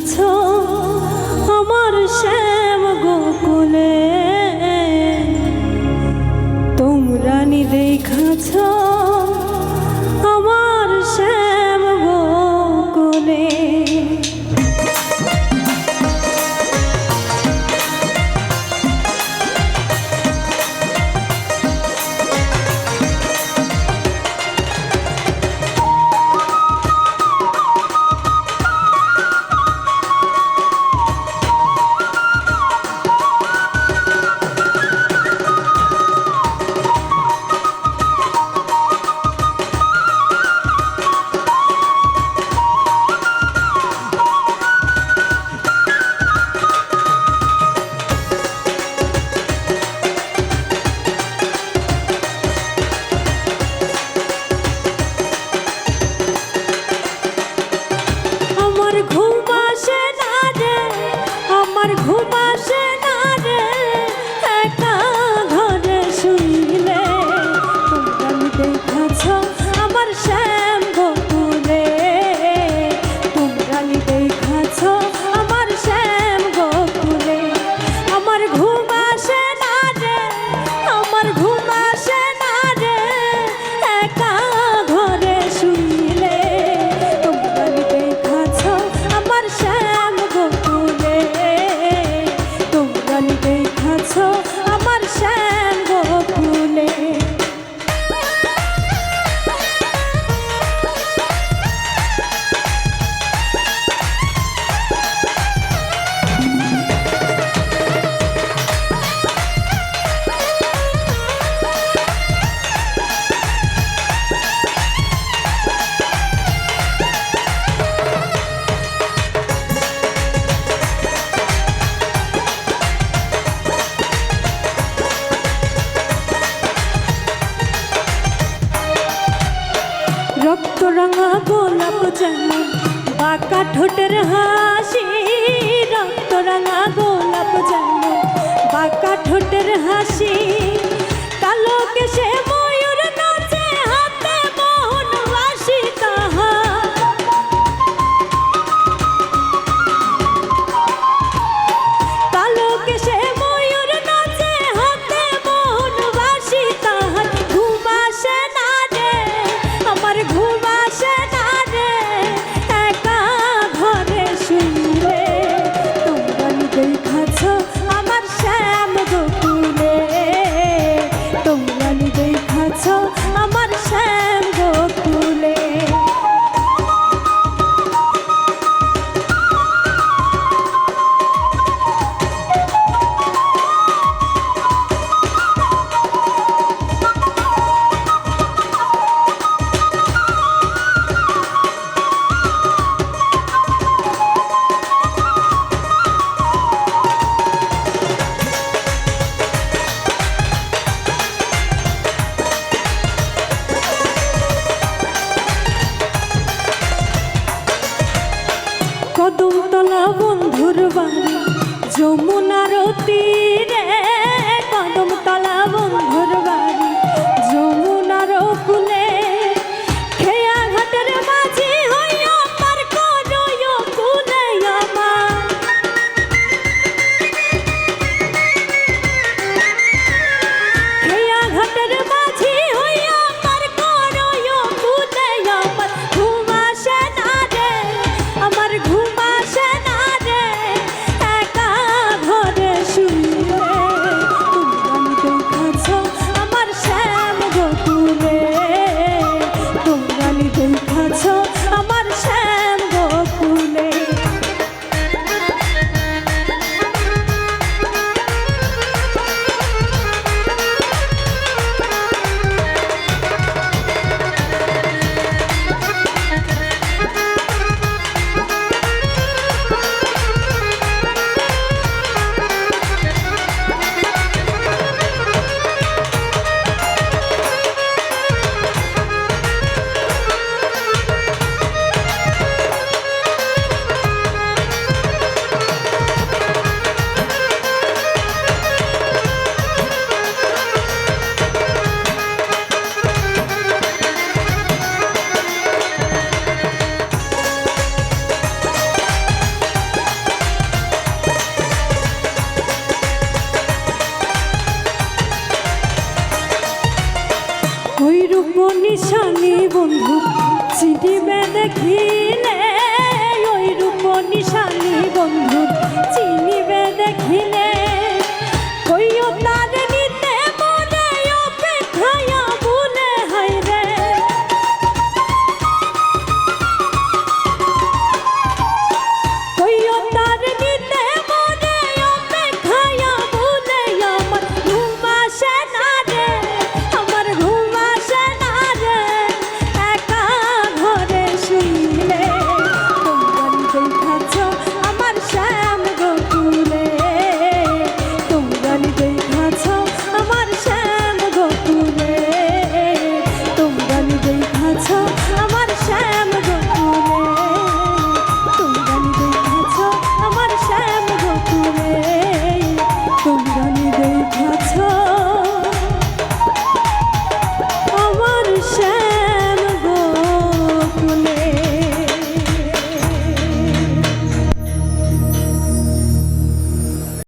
এসেছ আমার শ্যাম গোকুলে। তোমরা নি দেখাছ আমার শ্যাম গোকুলে। রক্ত রঙা গোলাপ যেমন বাঁকা ঠোঁটের হাসি। রক্ত রঙা গোলাপ যেমন বাঁকা ঠোঁটের হাসি। নিশানি বন্ধু চিনিবে দেখিলে